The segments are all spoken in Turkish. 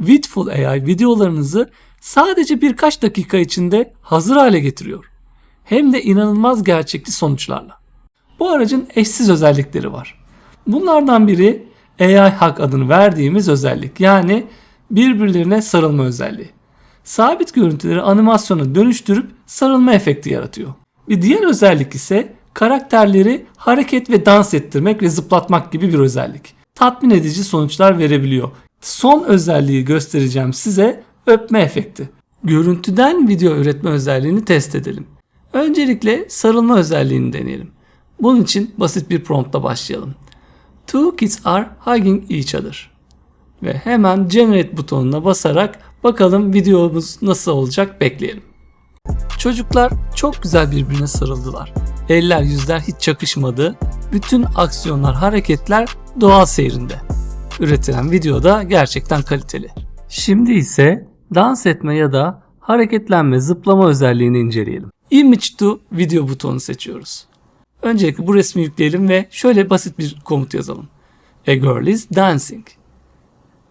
Vidful AI videolarınızı sadece birkaç dakika içinde hazır hale getiriyor. Hem de inanılmaz gerçekçi sonuçlarla. Bu aracın eşsiz özellikleri var. Bunlardan biri AI Hug adını verdiğimiz özellik yani birbirlerine sarılma özelliği. Sabit görüntüleri animasyona dönüştürüp sarılma efekti yaratıyor. Bir diğer özellik ise karakterleri hareket ve dans ettirmek ve zıplatmak gibi bir özellik. Tatmin edici sonuçlar verebiliyor. Son özelliği göstereceğim size öpme efekti. Görüntüden video üretme özelliğini test edelim. Öncelikle sarılma özelliğini deneyelim. Bunun için basit bir promptla başlayalım. Two kids are hugging each other. Ve hemen generate butonuna basarak bakalım videomuz nasıl olacak bekleyelim. Çocuklar çok güzel birbirine sarıldılar. Eller yüzler hiç çakışmadı. Bütün aksiyonlar, hareketler doğal seyrinde. Üretilen video da gerçekten kaliteli. Şimdi ise dans etme ya da hareketlenme, zıplama özelliğini inceleyelim. Image to video butonu seçiyoruz. Öncelikle bu resmi yükleyelim ve şöyle basit bir komut yazalım. A girl is dancing.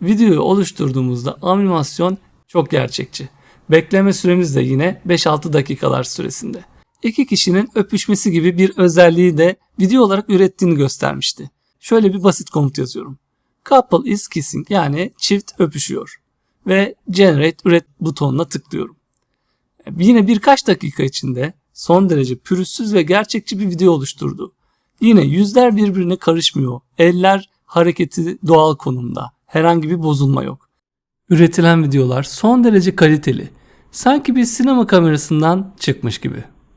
Videoyu oluşturduğumuzda animasyon çok gerçekçi. Bekleme süremiz de yine 5-6 dakikalar süresinde. İki kişinin öpüşmesi gibi bir özelliği de video olarak ürettiğini göstermişti. Şöyle bir basit komut yazıyorum. Couple is kissing yani çift öpüşüyor. Ve generate üret butonuna tıklıyorum. Yine birkaç dakika içinde son derece pürüzsüz ve gerçekçi bir video oluşturdu. Yine yüzler birbirine karışmıyor. Eller hareketi doğal konumda. Herhangi bir bozulma yok. Üretilen videolar son derece kaliteli. Sanki bir sinema kamerasından çıkmış gibi.